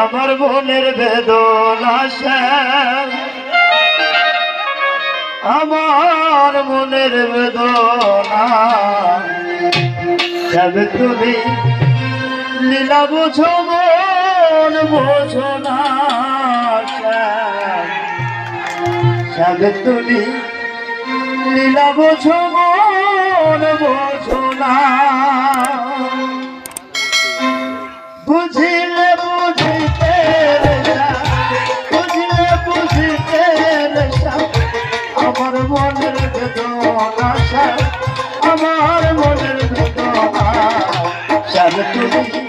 আমার মনের বেদনা আমার মনের বেদনা। যাবে তুমি লীলা বোঝো, মন বোঝো না যাবে তুমি লীলা বোঝো, মন বোঝো না। বুঝিলে বুঝিতে বুঝিলে বুঝিতে আমার মনের বেদনা আমার মনের বেদনা তুমি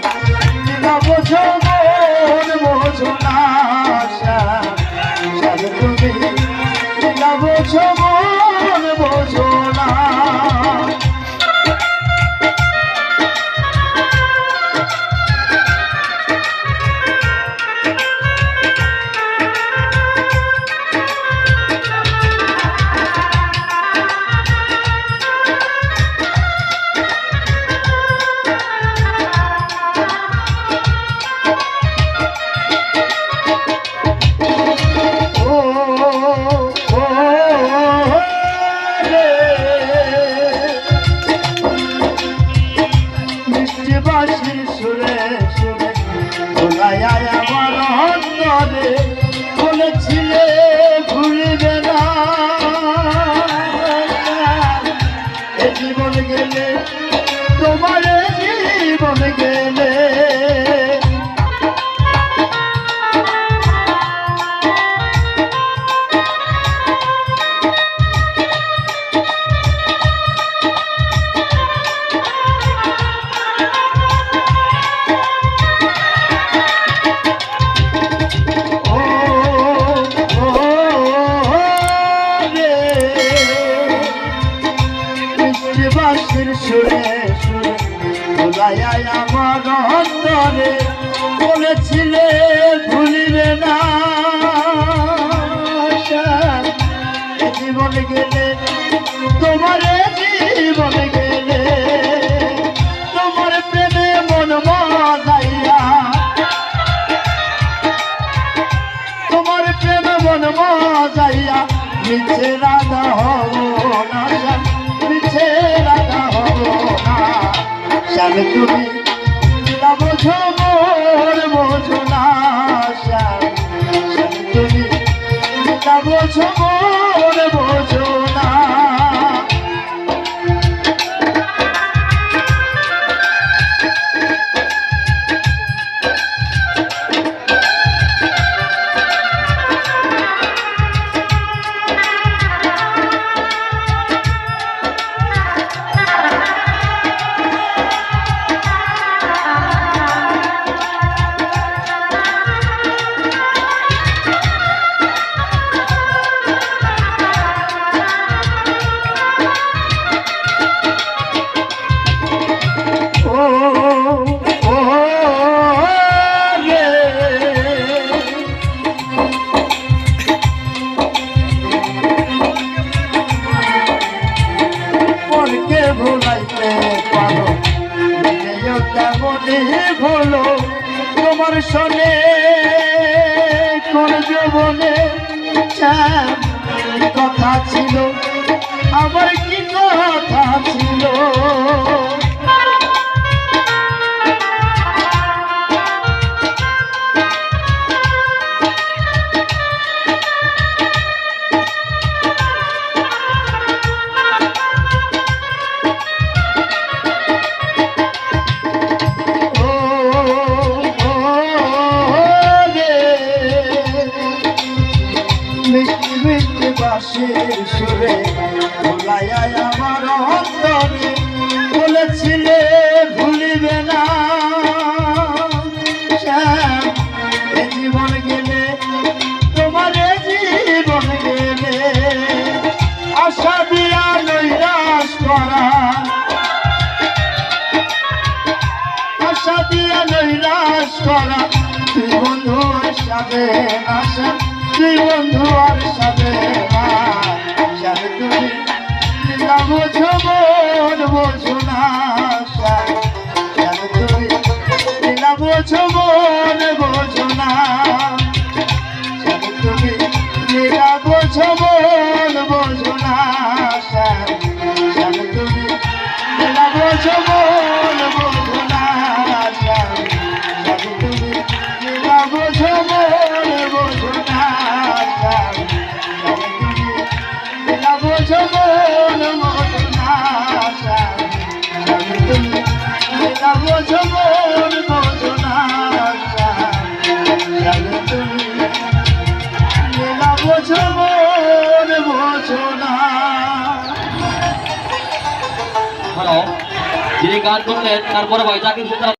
বলেছিলে ভুলবে না। এ তোমার জীবন গেলে বাঁশির সুরে সুরে আমার অন্তরে, বলেছিলে ভুলিবে না জীবন গেলে, তোমার জীবন গেলে, তোমার প্রেমে মন মজাইয়া। তোমার প্রেম মন মজাইয়া, মিছে রাধা শ্যাম তুমি? বোঝো মোর বোঝো না শ্যাম তুমি? বোঝো ভুলাইতে পারো। নিজেও তেমনই ভুলো তোমার শোনে কোন জীবনে কথা ছিল। বলেছিলে ভুলিবে না। জীবন গেলে, তোমার জীবন গেলে আশা দিয়া নৈরাশ করা। আশা দিয়া নৈরাশ করা। তুই বন্ধু আর সাথে আশা তুই বন্ধু আর সাথে না। তুমি বোঝো মন, বোঝো না তুমি লীলা বোঝো মন, বোঝো না তুমি লীলা বোঝো মন, বোঝো না তুমি লীলা বোঝো মন, বোঝো না তুমি লীলা বোঝো যিনি গান করলেন তারপরে ভাই হুসেন